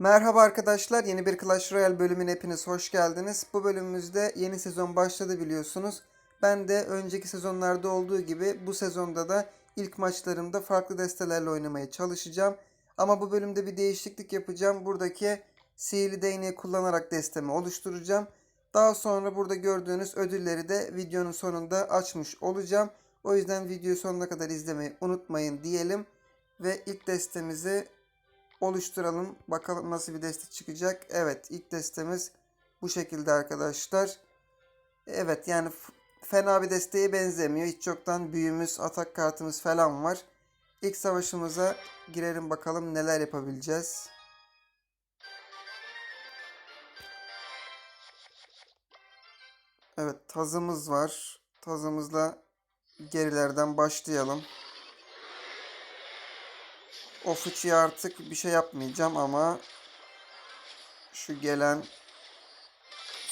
Merhaba arkadaşlar, yeni bir Clash Royale bölümüne hepiniz hoş geldiniz. Bu bölümümüzde yeni sezon başladı biliyorsunuz. Ben de önceki sezonlarda olduğu gibi bu sezonda da ilk maçlarımda farklı destelerle oynamaya çalışacağım. Ama bu bölümde bir değişiklik yapacağım. Buradaki sihirli değneği kullanarak destemi oluşturacağım. Daha sonra burada gördüğünüz ödülleri de videonun sonunda açmış olacağım. O yüzden videoyu sonuna kadar izlemeyi unutmayın diyelim. Ve ilk destemizi oluşturalım. Bakalım nasıl bir deste çıkacak. Evet ilk destemiz bu şekilde arkadaşlar. Evet yani fena bir desteğe benzemiyor. Hiç çoktan büyümüz, atak kartımız falan var. İlk savaşımıza girelim bakalım neler yapabileceğiz. Evet tazımız var. Tazımızla gerilerden başlayalım. O fıçıya artık bir şey yapmayacağım ama şu gelen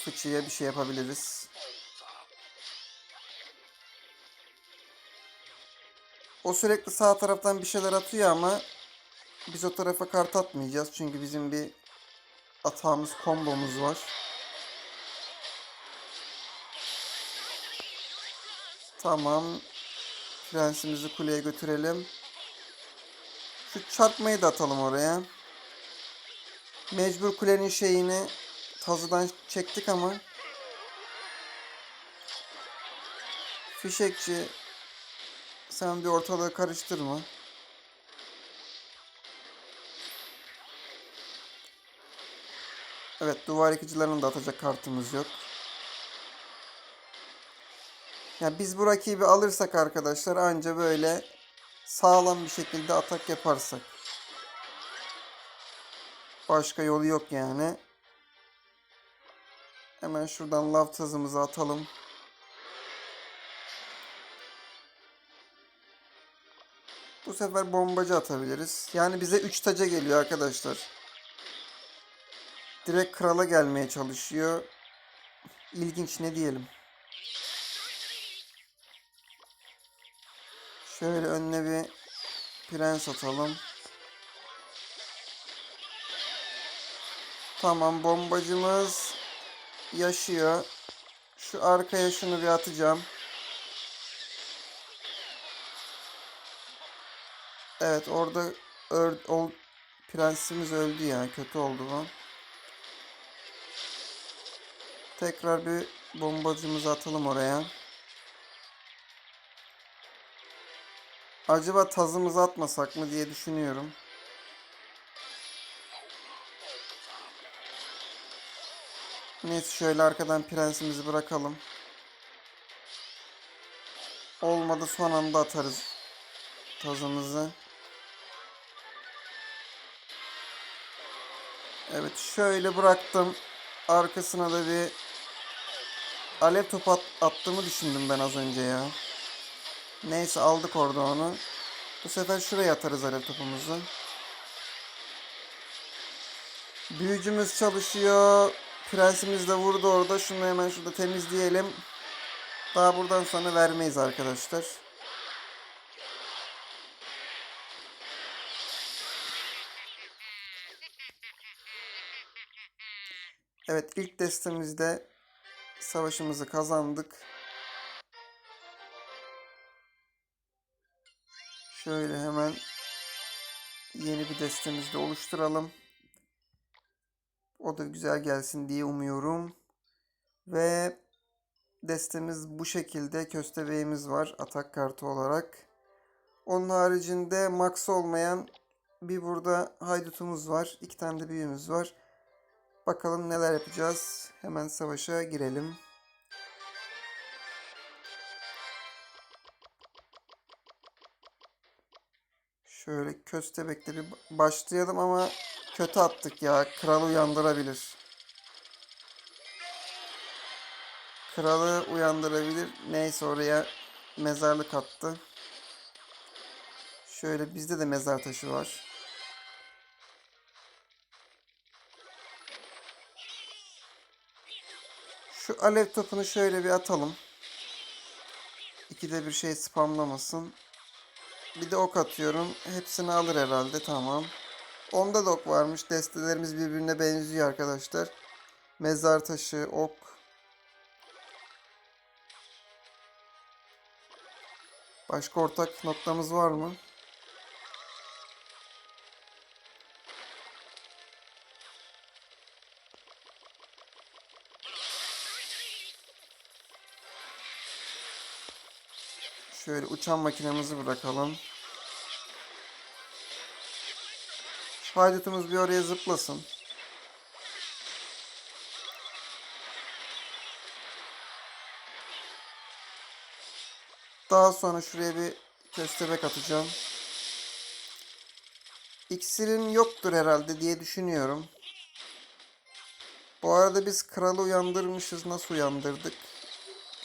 fıçıya bir şey yapabiliriz. O sürekli sağ taraftan bir şeyler atıyor ama biz o tarafa kart atmayacağız. Çünkü bizim bir atağımız, kombomuz var. Tamam. Prensimizi kuleye götürelim. Şu çarpmayı da atalım oraya. Mecbur kulenin şeyini tazıdan çektik ama Fişekçi sen bir ortalığı karıştırma. Evet duvar yıkıcılarını da atacak kartımız yok. Ya biz bu rakibi alırsak arkadaşlar anca böyle sağlam bir şekilde atak yaparsak. Başka yolu yok yani. Hemen şuradan lav tazımızı atalım. Bu sefer bombacı atabiliriz. Yani bize 3 taca geliyor arkadaşlar. Direkt krala gelmeye çalışıyor. İlginç ne diyelim. Şöyle önüne bir prens atalım. Tamam bombacımız yaşıyor. Şu arkaya şunu bir atacağım. Evet orada ör, ol, prensimiz öldü ya. Kötü oldu bu. Tekrar bir bombacımızı atalım oraya. Acaba tazımızı atmasak mı diye düşünüyorum. Neyse şöyle arkadan prensimizi bırakalım. Olmadı son anda atarız tazımızı. Evet şöyle bıraktım. Arkasına da bir alev topu at- attığımı düşündüm ben az önce ya. Neyse aldık orada onu. Bu sefer şuraya atarız alev topumuzu. Büyücümüz çalışıyor. Prensimiz de vurdu orada. Şunu hemen şurada temizleyelim. Daha buradan sonra vermeyiz arkadaşlar. Evet ilk destemizde savaşımızı kazandık. Şöyle hemen yeni bir destemizi de oluşturalım. O da güzel gelsin diye umuyorum. Ve destemiz bu şekilde. Köstebeğimiz var atak kartı olarak. Onun haricinde max olmayan bir burada haydutumuz var. İki tane de büyüğümüz var. Bakalım neler yapacağız. Hemen savaşa girelim. Şöyle köstebekle bir başlayalım ama kötü attık ya. Kralı uyandırabilir. Kralı uyandırabilir. Neyse oraya mezarlık attı. Şöyle bizde de mezar taşı var. Şu alev topunu şöyle bir atalım. İkide bir şey spamlamasın. Bir de ok atıyorum. Hepsini alır herhalde. Tamam. Onda da ok varmış. Destelerimiz birbirine benziyor arkadaşlar. Mezar taşı, ok. Başka ortak noktamız var mı? Şöyle uçan makinemizi bırakalım. Haydutumuz bir oraya zıplasın. Daha sonra şuraya bir köstebek atacağım. İksirin yoktur herhalde diye düşünüyorum. Bu arada biz kralı uyandırmışız. Nasıl uyandırdık?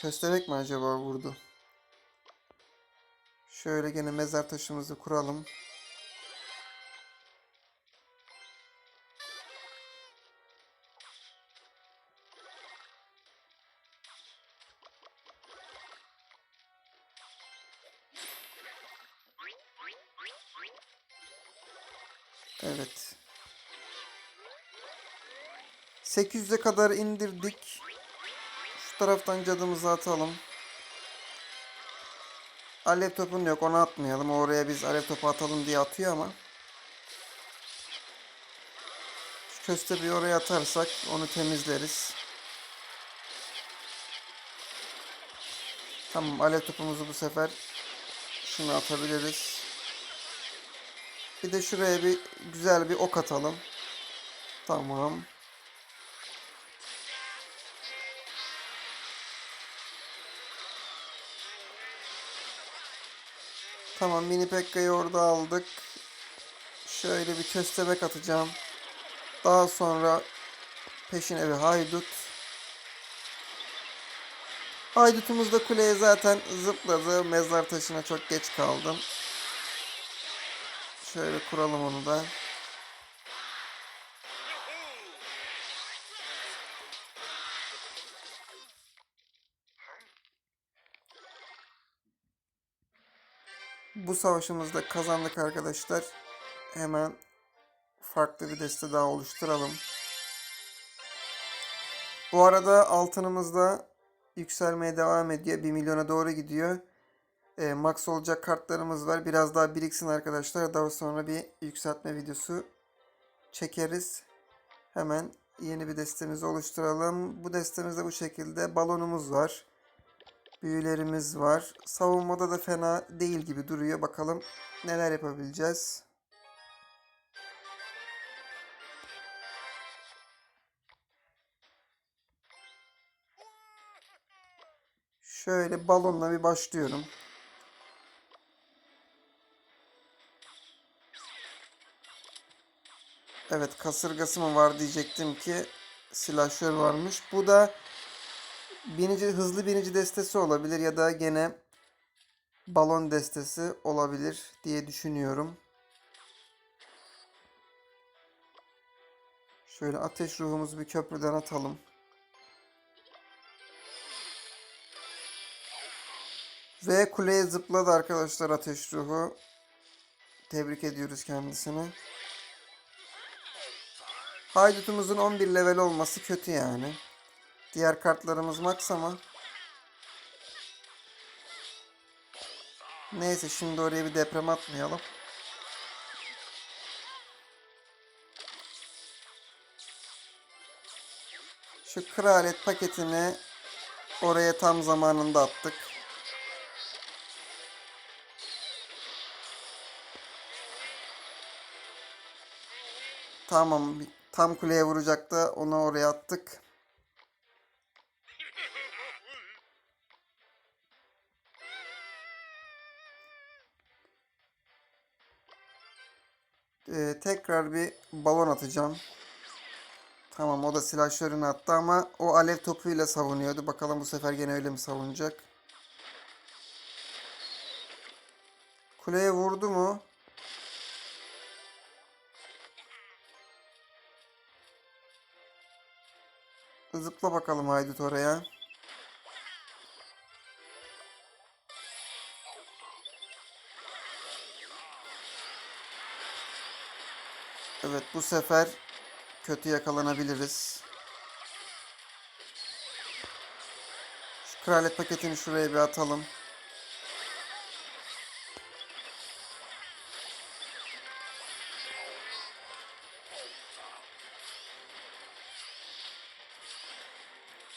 Köstebek mi acaba vurdu? Şöyle gene mezar taşımızı kuralım. Evet. 800'e kadar indirdik. Şu taraftan cadımızı atalım. Alev topun yok onu atmayalım. Oraya biz alev topu atalım diye atıyor ama. Şu köstebeği oraya atarsak onu temizleriz. Tamam alev topumuzu bu sefer şunu atabiliriz. Bir de şuraya bir güzel bir ok atalım. Tamam. Tamam mini Pekka'yı orada aldık. Şöyle bir köstebek atacağım. Daha sonra peşine bir haydut. Haydutumuz da kuleye zaten zıpladı. Mezar taşına çok geç kaldım. Şöyle kuralım onu da. Bu savaşımızda kazandık arkadaşlar. Hemen farklı bir deste daha oluşturalım. Bu arada altınımız da yükselmeye devam ediyor. 1 milyona doğru gidiyor. E, max olacak kartlarımız var. Biraz daha biriksin arkadaşlar. Daha sonra bir yükseltme videosu çekeriz. Hemen yeni bir destemizi oluşturalım. Bu destemizde bu şekilde balonumuz var. Büyülerimiz var. Savunmada da fena değil gibi duruyor. Bakalım neler yapabileceğiz. Şöyle balonla bir başlıyorum. Evet kasırgası mı var diyecektim ki silahşör varmış. Bu da binici, hızlı binici destesi olabilir ya da gene balon destesi olabilir diye düşünüyorum. Şöyle ateş ruhumuzu bir köprüden atalım. Ve kuleye zıpladı arkadaşlar ateş ruhu. Tebrik ediyoruz kendisini. Haydutumuzun 11 level olması kötü yani. Diğer kartlarımız max ama. Neyse şimdi oraya bir deprem atmayalım. Şu kraliyet paketini oraya tam zamanında attık. Tamam tam kuleye vuracaktı onu oraya attık. Ee, tekrar bir balon atacağım. Tamam o da silahşörünü attı ama o alev topuyla savunuyordu. Bakalım bu sefer gene öyle mi savunacak? Kuleye vurdu mu? Zıpla bakalım haydut oraya. Evet bu sefer kötü yakalanabiliriz. Şu kraliyet paketini şuraya bir atalım.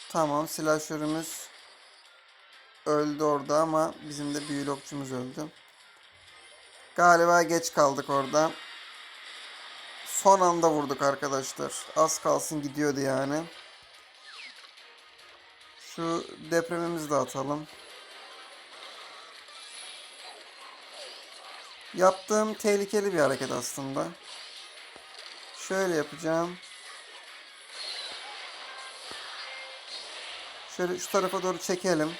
Tamam silahşörümüz öldü orada ama bizim de büyülü okçumuz öldü. Galiba geç kaldık orada. Son anda vurduk arkadaşlar. Az kalsın gidiyordu yani. Şu depremimizi de atalım. Yaptığım tehlikeli bir hareket aslında. Şöyle yapacağım. Şöyle şu tarafa doğru çekelim.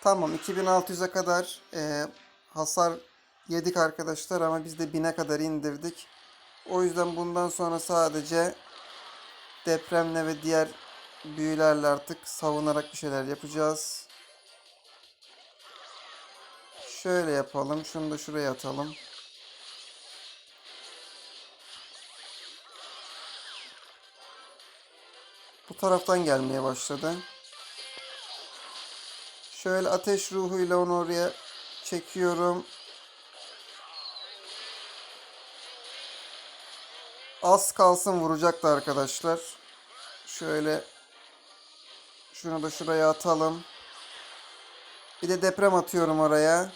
Tamam 2600'e kadar e, hasar yedik arkadaşlar ama biz de 1000'e kadar indirdik. O yüzden bundan sonra sadece depremle ve diğer büyülerle artık savunarak bir şeyler yapacağız. Şöyle yapalım. Şunu da şuraya atalım. Bu taraftan gelmeye başladı. Şöyle ateş ruhuyla onu oraya çekiyorum. Az kalsın vuracaktı arkadaşlar. Şöyle şunu da şuraya atalım. Bir de deprem atıyorum oraya.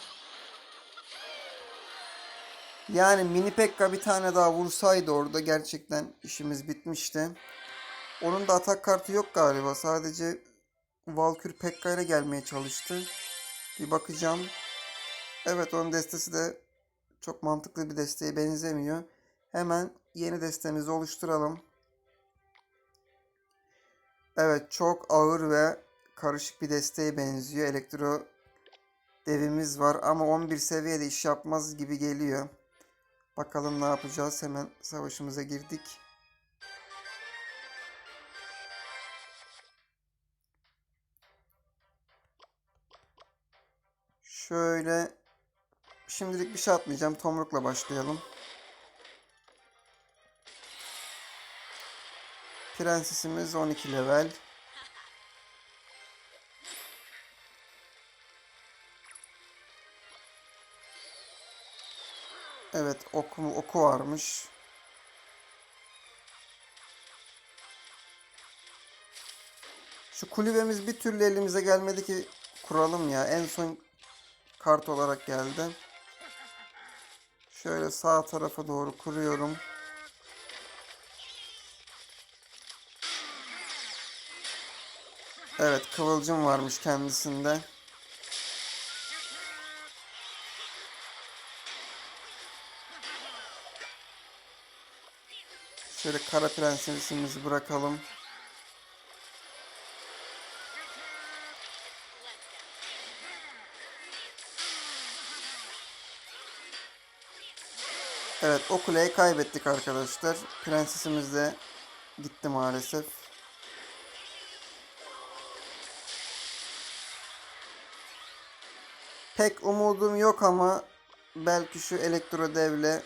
Yani mini pekka bir tane daha vursaydı orada gerçekten işimiz bitmişti. Onun da atak kartı yok galiba. Sadece Valkür Pekka ile gelmeye çalıştı. Bir bakacağım. Evet onun destesi de çok mantıklı bir desteğe benzemiyor. Hemen yeni destemizi oluşturalım. Evet çok ağır ve karışık bir desteğe benziyor. Elektro devimiz var ama 11 seviyede iş yapmaz gibi geliyor. Bakalım ne yapacağız. Hemen savaşımıza girdik. Şöyle şimdilik bir şey atmayacağım. Tomrukla başlayalım. Prensesimiz 12 level. Evet oku, oku varmış. Şu kulübemiz bir türlü elimize gelmedi ki kuralım ya. En son kart olarak geldi. Şöyle sağ tarafa doğru kuruyorum. Evet kıvılcım varmış kendisinde. Şöyle kara prensesimizi bırakalım. Evet o kuleyi kaybettik arkadaşlar. Prensesimiz de gitti maalesef. Pek umudum yok ama belki şu elektro devle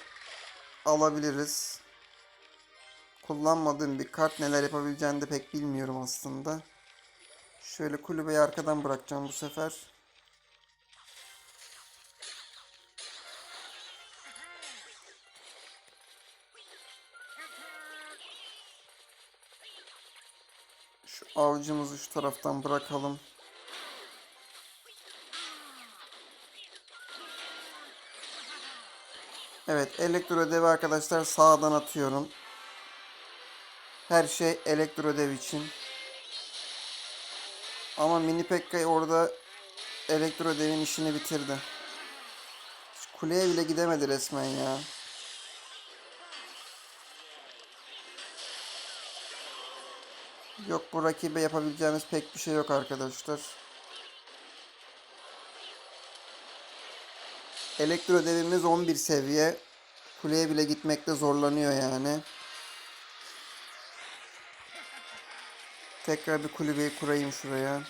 alabiliriz. Kullanmadığım bir kart neler yapabileceğini de pek bilmiyorum aslında. Şöyle kulübeyi arkadan bırakacağım bu sefer. Şu avcımızı şu taraftan bırakalım. Evet elektro devi arkadaşlar sağdan atıyorum. Her şey elektro dev için. Ama mini Pekka orada elektro devin işini bitirdi. Kuleye bile gidemedi resmen ya. Yok bu rakibe yapabileceğimiz pek bir şey yok arkadaşlar. Elektro devimiz 11 seviye. Kuleye bile gitmekte zorlanıyor yani. Tekrar bir kulübeyi kurayım şuraya.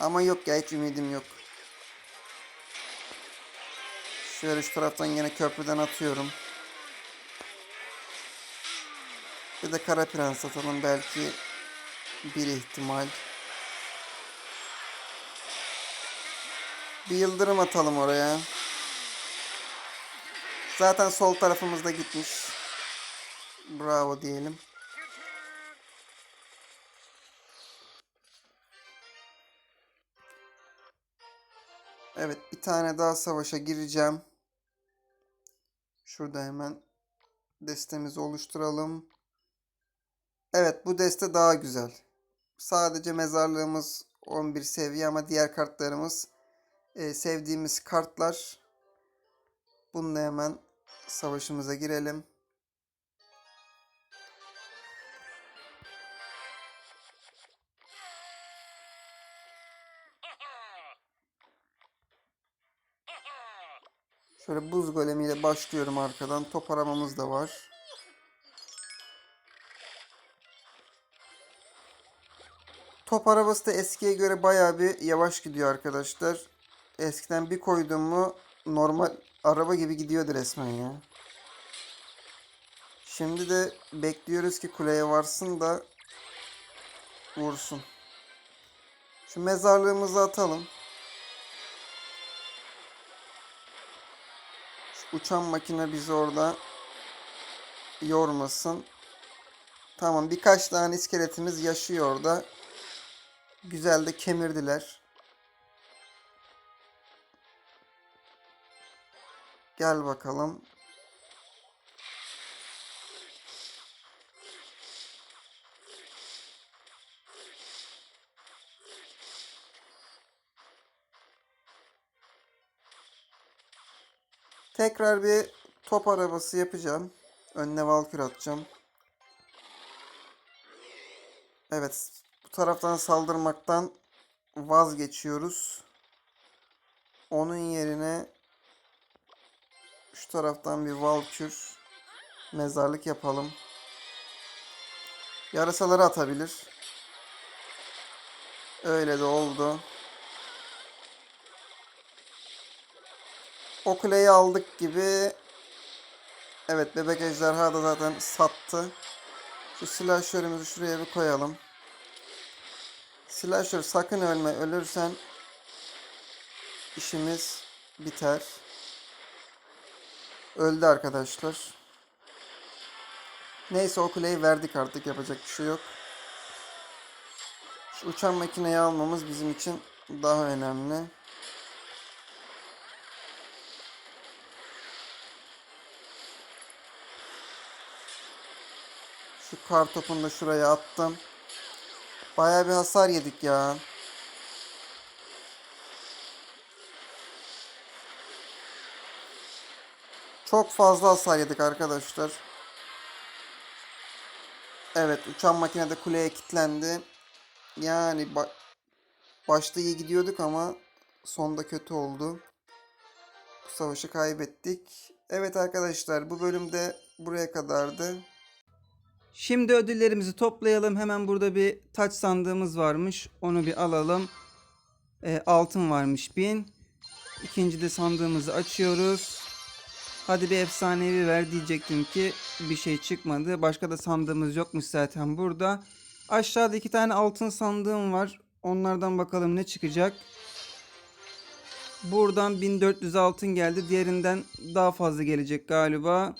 Ama yok ya hiç ümidim yok. Şöyle şu taraftan yine köprüden atıyorum. Bir de kara prens atalım belki bir ihtimal. Bir yıldırım atalım oraya. Zaten sol tarafımızda gitmiş. Bravo diyelim. Evet bir tane daha savaşa gireceğim. Şurada hemen destemizi oluşturalım. Evet bu deste daha güzel. Sadece mezarlığımız 11 seviye ama diğer kartlarımız e, sevdiğimiz kartlar. Bununla hemen savaşımıza girelim. Şöyle buz golemiyle başlıyorum arkadan. Top aramamız da var. Top arabası da eskiye göre bayağı bir yavaş gidiyor arkadaşlar. Eskiden bir koydum mu normal araba gibi gidiyordu resmen ya. Şimdi de bekliyoruz ki kuleye varsın da vursun. Şu mezarlığımızı atalım. Şu uçan makine bizi orada yormasın. Tamam birkaç tane iskeletimiz yaşıyor orada. Güzel de kemirdiler. Gel bakalım. Tekrar bir top arabası yapacağım. Önüne valkür atacağım. Evet, bu taraftan saldırmaktan vazgeçiyoruz. Onun yerine şu taraftan bir valkür mezarlık yapalım. Yarasaları atabilir. Öyle de oldu. O kuleyi aldık gibi. Evet bebek ejderha da zaten sattı. Şu silahşörümüzü şuraya bir koyalım. Silahşör sakın ölme. Ölürsen işimiz biter. Öldü arkadaşlar. Neyse o kuleyi verdik artık yapacak bir şey yok. Şu uçan makineyi almamız bizim için daha önemli. Şu kar topunu da şuraya attım. Bayağı bir hasar yedik ya. Çok fazla hasar yedik arkadaşlar. Evet uçan makine de kuleye kilitlendi. Yani ba- başta iyi gidiyorduk ama sonda kötü oldu. Bu savaşı kaybettik. Evet arkadaşlar bu bölümde buraya kadardı. Şimdi ödüllerimizi toplayalım. Hemen burada bir taç sandığımız varmış. Onu bir alalım. E, altın varmış 1000. İkinci de sandığımızı açıyoruz. Hadi bir efsanevi ver diyecektim ki bir şey çıkmadı. Başka da sandığımız yokmuş zaten burada. Aşağıda iki tane altın sandığım var. Onlardan bakalım ne çıkacak. Buradan 1400 altın geldi. Diğerinden daha fazla gelecek galiba.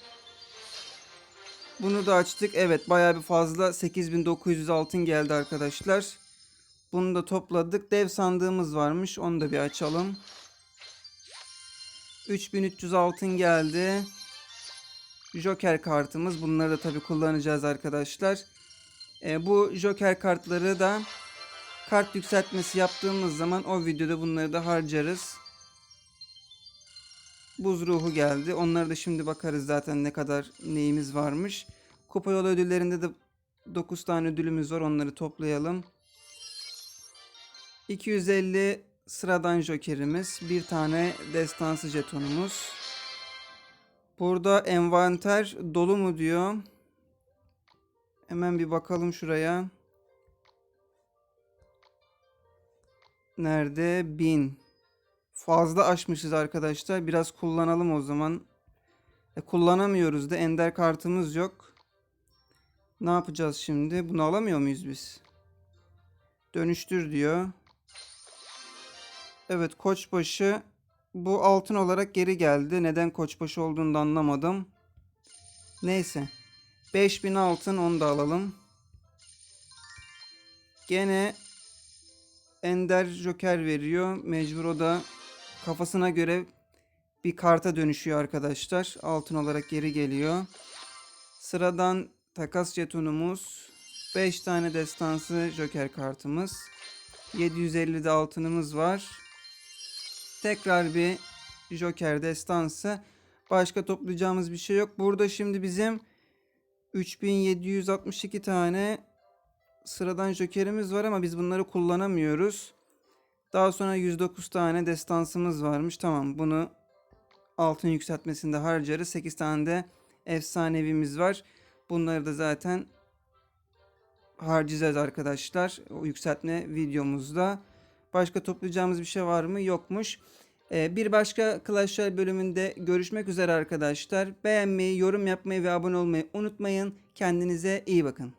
Bunu da açtık. Evet bayağı bir fazla 8900 altın geldi arkadaşlar. Bunu da topladık. Dev sandığımız varmış. Onu da bir açalım. 3300 altın geldi. Joker kartımız. Bunları da tabii kullanacağız arkadaşlar. E, bu Joker kartları da kart yükseltmesi yaptığımız zaman o videoda bunları da harcarız. Buz ruhu geldi. Onları da şimdi bakarız zaten ne kadar neyimiz varmış. Kupa yolu ödüllerinde de 9 tane ödülümüz var. Onları toplayalım. 250 sıradan jokerimiz. Bir tane destansı jetonumuz. Burada envanter dolu mu diyor. Hemen bir bakalım şuraya. Nerede? 1000. Fazla aşmışız arkadaşlar. Biraz kullanalım o zaman. E, kullanamıyoruz da ender kartımız yok. Ne yapacağız şimdi? Bunu alamıyor muyuz biz? Dönüştür diyor. Evet koçbaşı bu altın olarak geri geldi. Neden koçbaşı olduğunu da anlamadım. Neyse. 5000 altın onu da alalım. Gene Ender Joker veriyor. Mecbur o da kafasına göre bir karta dönüşüyor arkadaşlar. Altın olarak geri geliyor. Sıradan takas jetonumuz. 5 tane destansı Joker kartımız. 750 de altınımız var. Tekrar bir Joker destansı. Başka toplayacağımız bir şey yok. Burada şimdi bizim 3762 tane sıradan jokerimiz var ama biz bunları kullanamıyoruz. Daha sonra 109 tane destansımız varmış. Tamam bunu altın yükseltmesinde harcarız. 8 tane de efsanevimiz var. Bunları da zaten harcayacağız arkadaşlar. O yükseltme videomuzda. Başka toplayacağımız bir şey var mı? Yokmuş. Ee, bir başka Clash Royale bölümünde görüşmek üzere arkadaşlar. Beğenmeyi, yorum yapmayı ve abone olmayı unutmayın. Kendinize iyi bakın.